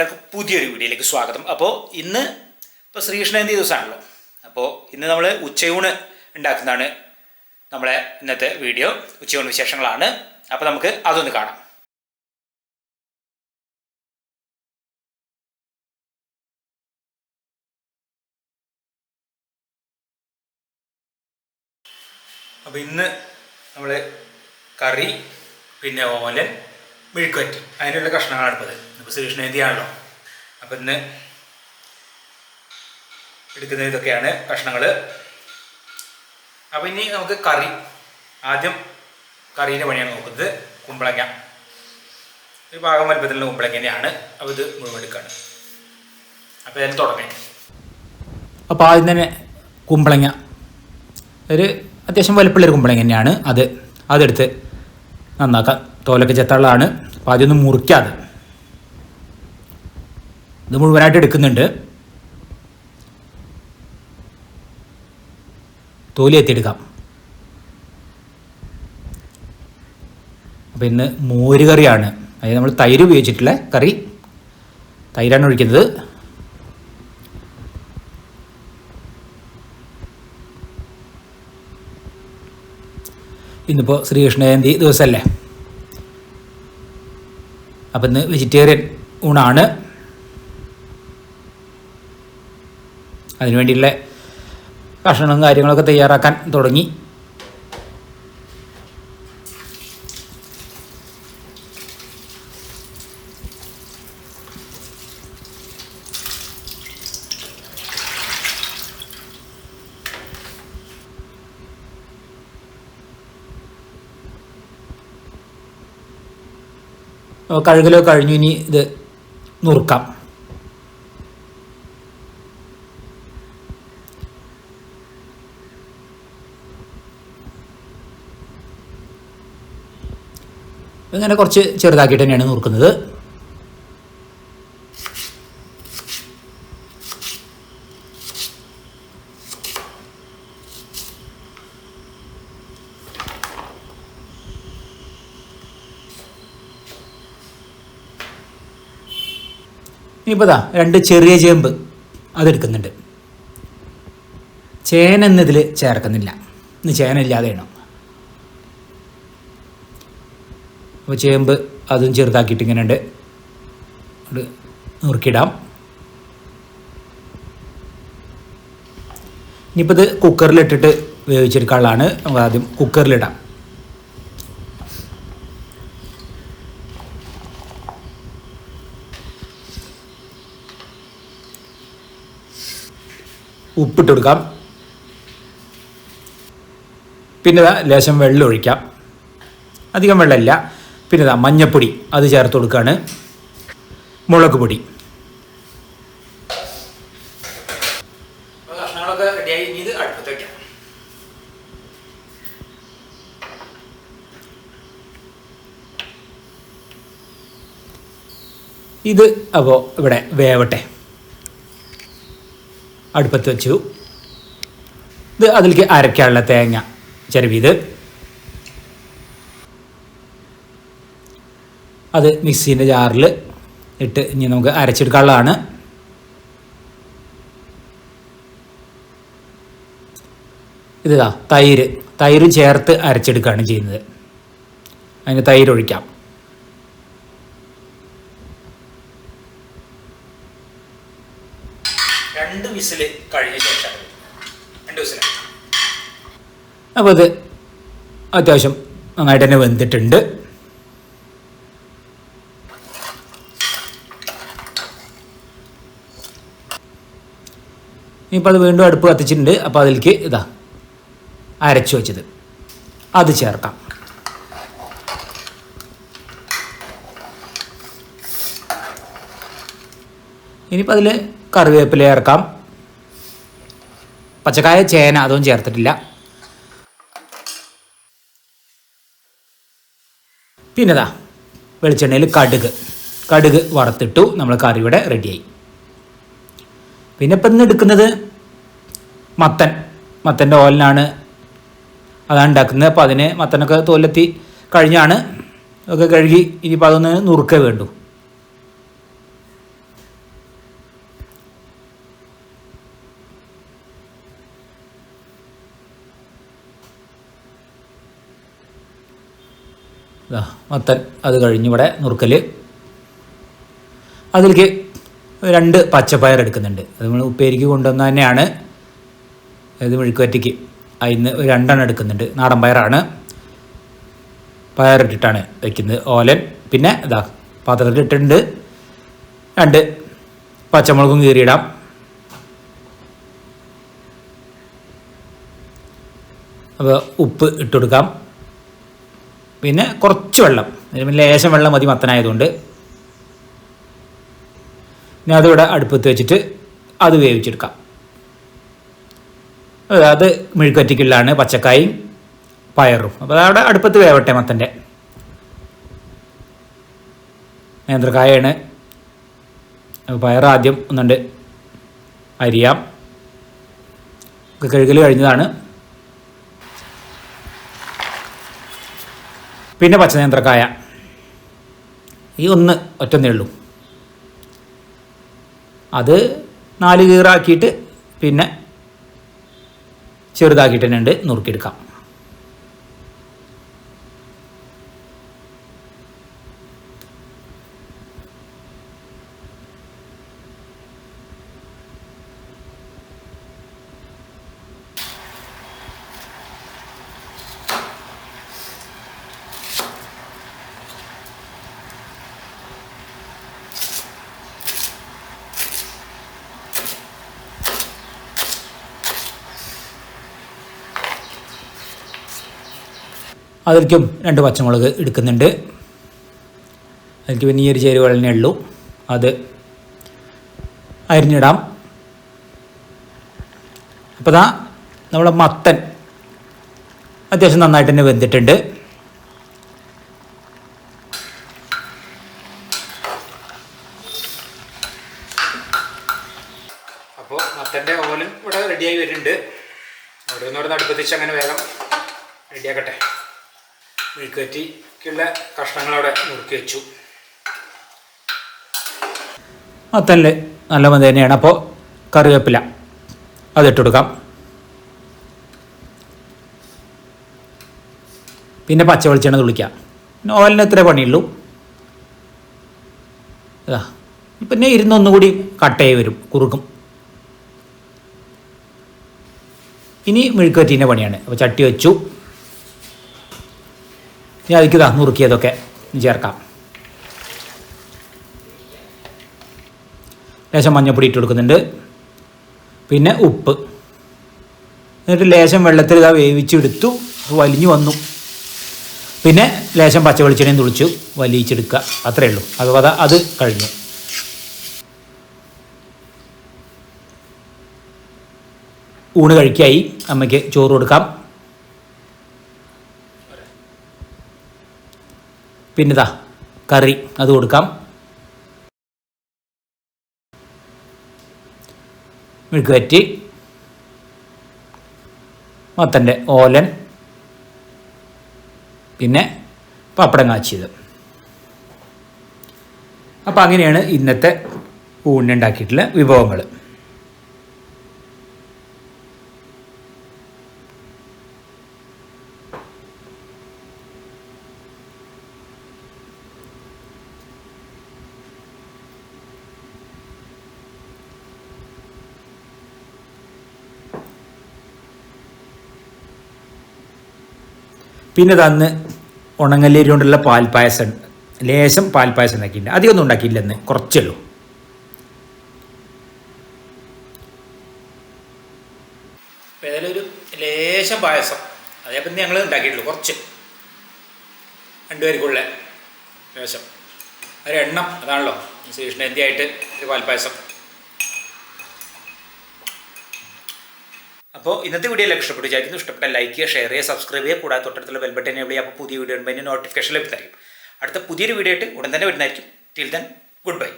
എല്ലാവർക്കും പുതിയൊരു വീഡിയോയിലേക്ക് സ്വാഗതം. അപ്പോൾ ഇന്ന് ഇപ്പോൾ ശ്രീകൃഷ്ണജയന്തി ദിവസമാണല്ലോ? അപ്പോൾ ഇന്ന് നമ്മൾ ഉച്ചയൂണ് ഉണ്ടാക്കുന്നതാണ് നമ്മളെ ഇന്നത്തെ വീഡിയോ. ഉച്ചയൂണ് വിശേഷങ്ങളാണ്. അപ്പോൾ നമുക്ക് അതൊന്ന് കാണാം. അപ്പോൾ ഇന്ന് നമ്മൾ കറി പിന്നെ ഓലൻ മെഴുക്കുവറ്റി അതിനുള്ള കഷ്ണങ്ങളാണ് ഇപ്പോൾ ഇപ്പോൾ ശ്രീകൃഷ്ണജയന്തിയാണല്ലോ അപ്പം ഇന്ന് എടുക്കുന്ന ഇതൊക്കെയാണ് കഷ്ണങ്ങൾ അപ്പം ഇനി നമുക്ക് കറി. ആദ്യം കറീന്റെ പണിയാണ് നോക്കുന്നത്. കുമ്പളങ്ങ. ഒരു ഭാഗം വലുപ്പത്തിലുള്ള കുമ്പളങ്ങ തന്നെയാണ് അപ്പോൾ ഇത് മുഴുവൻ എടുക്കുകയാണ് അപ്പോൾ അതിന് തുടങ്ങി. അപ്പോൾ ആദ്യം തന്നെ കുമ്പളങ്ങ. ഒരു അത്യാവശ്യം വലുപ്പമുള്ളൊരു കുമ്പളങ്ങ തന്നെയാണ് അത്. അതെടുത്ത് നന്നാക്കാം. തോലൊക്കെ ചെത്താളാണ് അപ്പോൾ ആദ്യം മുറിക്കാതെ ഇത് മുഴുവനായിട്ട് എടുക്കുന്നുണ്ട്. തോലി എത്തിയെടുക്കാം. അപ്പോൾ ഇന്ന് മോര് കറിയാണ് അതായത് നമ്മൾ തൈര് ഉപയോഗിച്ചിട്ടുള്ള കറി. തൈരാണ് ഒഴിക്കുന്നത്. ഇന്നിപ്പോൾ ശ്രീകൃഷ്ണ ജയന്തി ദിവസമല്ലേ അപ്പം ഇന്ന് വെജിറ്റേറിയൻ ഊണാണ്. അതിനുവേണ്ടിയുള്ള ഭക്ഷണവും കാര്യങ്ങളൊക്കെ തയ്യാറാക്കാൻ തുടങ്ങി. കഴുകലോ കഴിഞ്ഞു ഇനി ഇത് നുറുക്കാം. ഇങ്ങനെ കുറച്ച് ചെറുതാക്കിയിട്ട് തന്നെയാണ് നുറുക്കുന്നത്. ഇപ്പോൾ ഇതാ രണ്ട് ചെറിയ ചേമ്പ് അതെടുക്കുന്നുണ്ട്. ചേന എന്നതിൽ ചേർക്കുന്നില്ല. ഇന്ന് ചേന ഇല്ലാതെയാണ് അപ്പോൾ ചേമ്പ് അതും ചെറുതാക്കിയിട്ട് ഇങ്ങനെ ഉണ്ട് അത് നുറുക്കിയിടാം ഇനിയിപ്പോൾ ഇത് കുക്കറിലിട്ടിട്ട് വേവിച്ചെടുക്കാനുള്ളതാണ് നമുക്ക് ആദ്യം കുക്കറിലിടാം. ഉപ്പിട്ട് കൊടുക്കാം. പിന്നെ ലേശം വെള്ളം ഒഴിക്കാം അധികം വെള്ളമില്ല. പിന്നെ ഇതാ മഞ്ഞപ്പൊടി അത് ചേർത്ത് കൊടുക്കുകയാണ് മുളക് പൊടി. കഷ്ണങ്ങളൊക്കെ റെഡിയായി ഇനി ഇത് അടുപ്പത്ത് വയ്ക്കാം ഇത് അപ്പോൾ ഇവിടെ വേവട്ടെ. അടുപ്പത്ത് വെച്ചു. ഇത് അതിലേക്ക് അരയ്ക്കാനുള്ള തേങ്ങ ചിരവിയത്. അത് മിക്സീന്റെ ജാറിൽ ഇട്ട് ഇനി നമുക്ക് അരച്ചെടുക്കാനുള്ളതാണ്. ഇതാ തൈര്. തൈര് ചേർത്ത് അരച്ചെടുക്കുകയാണ് ചെയ്യുന്നത്. അതിന് തൈര് ഒഴിക്കാം. രണ്ട് വിസിൽ കഴിഞ്ഞ ശേഷം. രണ്ട് വിസിൽ അപ്പോൾ ഇത് അത്യാവശ്യം നന്നായിട്ട് തന്നെ വെന്തിട്ടുണ്ട്. ഇനിയിപ്പോൾ അത് വീണ്ടും അടുപ്പ് കത്തിച്ചിട്ടുണ്ട്. അപ്പോൾ അതിലേക്ക് ഇതാ അരച്ചു വെച്ചത്. അത് ചേർക്കാം. ഇനിയിപ്പോൾ അതിൽ കറിവേപ്പില ചേർക്കാം. പച്ചക്കായ ചേന അതൊന്നും ചേർത്തിട്ടില്ല. പിന്നെതാ വെളിച്ചെണ്ണയിൽ കടുക്. കടുക് വറുത്തിട്ടു. നമ്മൾ കറിയുടെ റെഡിയായി പിന്നെ ഇപ്പം ഇന്ന് എടുക്കുന്നത് മത്തൻ. മത്തന്റെ ഓലിനാണ് അതാണ് ഉണ്ടാക്കുന്നത് അപ്പോൾ അതിന് മത്തനൊക്കെ തോലെത്തി കഴിഞ്ഞാണ്. ഒക്കെ കഴുകി ഇനിയിപ്പോൾ അതൊന്ന് നുറുക്ക വേണ്ടു. മത്തൻ അത് കഴിഞ്ഞിവിടെ നുറുക്കൽ അതിലേക്ക് രണ്ട് പച്ചപ്പയർ എടുക്കുന്നുണ്ട്. അത് നമ്മൾ ഉപ്പേരിക്ക് കൊണ്ടുവന്ന തന്നെയാണ്. ഇത് മെഴുക്കുവറ്റിക്ക് അതിന്ന് ഒരു രണ്ടെണ്ണം എടുക്കുന്നുണ്ട്. നാടൻ പയറാണ്. പയറിട്ടിട്ടാണ് വയ്ക്കുന്നത് ഓലൻ. പിന്നെ ഇതാ പാത്രത്തിൽ ഇട്ടിട്ടുണ്ട്. രണ്ട്. പച്ചമുളകും കീറിയിടാം. അപ്പോൾ ഉപ്പ് ഇട്ട് കൊടുക്കാം. പിന്നെ കുറച്ച് വെള്ളം. ലേശം വെള്ളം മതി മത്തനായതുകൊണ്ട്. പിന്നെ അതിവിടെ അടുപ്പത്ത് വെച്ചിട്ട് അത് വേവിച്ചെടുക്കാം. അത് മെഴുക്കുവറ്റിക്കുള്ളതാണ് പച്ചക്കായും പയറും. അപ്പോൾ അവിടെ അടുപ്പത്ത് വേവട്ടെ മത്തന്റെ. നേന്ത്രക്കായാണ്. പയറാദ്യം ഒന്നുണ്ട്. അരിയാം. കഴുകൽ കഴിഞ്ഞതാണ്. പിന്നെ പച്ചനേന്ത്രക്കായ ഈ ഒന്ന് ഒറ്റന്നേ ഉള്ളൂ. അത് നാല് കീറാക്കിയിട്ട് പിന്നെ ചെറുതാക്കിയിട്ട് തന്നെ നുറുക്കിയെടുക്കാം. അതിലേക്കും രണ്ട് പച്ചമുളക് എടുക്കുന്നുണ്ട്. അതിലേക്ക് പിന്നെ ഈ ഒരു ചേരുവ തന്നെ ഉള്ളൂ. അത് അരിഞ്ഞിടാം. അപ്പോൾ ദാ നമ്മുടെ മത്തൻ അത്യാവശ്യം നന്നായിട്ട് തന്നെ വെന്തിട്ടുണ്ട്. അപ്പോൾ മത്തന്റെ ഓലും ഇവിടെ റെഡിയായി വരുന്നുണ്ട്. ഓരോന്നോരോന്ന് അടുപ്പത്തിച്ച് അങ്ങനെ വേഗം റെഡിയാക്കട്ടെ മെഴുക്കുവറ്റിക്കുള്ള കഷ്ണങ്ങളവിടെ മുറുക്കി വെച്ചു. മത്തനിൽ നല്ല മതി തന്നെയാണ്. അപ്പോൾ കറിവേപ്പില അതിട്ട് കൊടുക്കാം. പിന്നെ പച്ച വെളിച്ചെണ്ണ തുളിക്കാം പിന്നെ ഓലിന് ഇത്രേ പണിയുള്ളൂ. പിന്നെ ഇരുന്നൊന്നുകൂടി കട്ടയായി വരും കുറുക്കും. ഇനി മെഴുക്കുവറ്റീന്റെ പണിയാണ്. അപ്പോൾ ചട്ടി വെച്ചു. ഇനി അതിലേക്ക് ഇതാ നുറുക്കിയതൊക്കെ ചേർക്കാം. ലേശം മഞ്ഞപ്പൊടി ഇട്ട് കൊടുക്കുന്നുണ്ട്. പിന്നെ ഉപ്പ്. എന്നിട്ട് ലേശം വെള്ളത്തിൽ ഇതാ വേവിച്ചെടുത്തു വലിഞ്ഞു വന്നു. പിന്നെ ലേശം പച്ച വെളിച്ചെണ്ണയും തുളിച്ചു വലിയിച്ചെടുക്കുക. അത്രയേ ഉള്ളൂ. അതുപോലെ അതാ അത് കഴിഞ്ഞു. ഊണ് കഴിക്കായി. അമ്മയ്ക്ക് ചോറ് കൊടുക്കാം. പിന്നിതാ കറി അത് കൊടുക്കാം. മെഴുക്കുവറ്റി മത്തന്റെ ഓലൻ. പിന്നെ പപ്പടം കാച്ചിയത്. അപ്പോൾ അങ്ങനെയാണ് ഇന്നത്തെ ഊണിനുണ്ടാക്കിയിട്ടുള്ള വിഭവങ്ങൾ പിന്നെ തന്ന് ഉണങ്ങല്ലേരി കൊണ്ടുള്ള പാൽപ്പായസം. ലേശം പാൽപ്പായസം ഉണ്ടാക്കിയിട്ടുണ്ട്. അധികമൊന്നും ഉണ്ടാക്കിയില്ലെന്ന് കുറച്ചേ ഉള്ളൂ. ഏതായാലും ഒരു ലേശം പായസം. അതേപോലെ ഞങ്ങൾ ഉണ്ടാക്കിയിട്ടുള്ളൂ. കുറച്ച്. രണ്ടുപേർക്കുള്ള ലേശം. ഒരു എണ്ണം. അതാണല്ലോ. ശ്രീകൃഷ്ണജയന്തിയായിട്ട് ഒരു പാൽപ്പായസം. അപ്പോൾ ഇന്നത്തെ വീഡിയോ എല്ലാവർക്കും ഇഷ്ടപ്പെട്ടു വിചാരിക്കുന്നു. ഇഷ്ടപ്പെട്ട ലൈക്ക് ചെയ്യുക ഷെയർ ചെയ്യുക സബ്സ്ക്രൈബ് ചെയ്യുക. കൂടാതെ തൊട്ടടുത്തുള്ള ബെൽബട്ടൻ എവിടെ അപ്പോൾ പുതിയ വീഡിയോ ഉണ്ടെങ്കിൽ നോട്ടിഫിക്കേഷൻ ലഭിക്കും. അടുത്ത പുതിയൊരു വീഡിയോ ആയിട്ട് ഉടൻ തന്നെ വരുന്നതായിരിക്കും. Till then good bye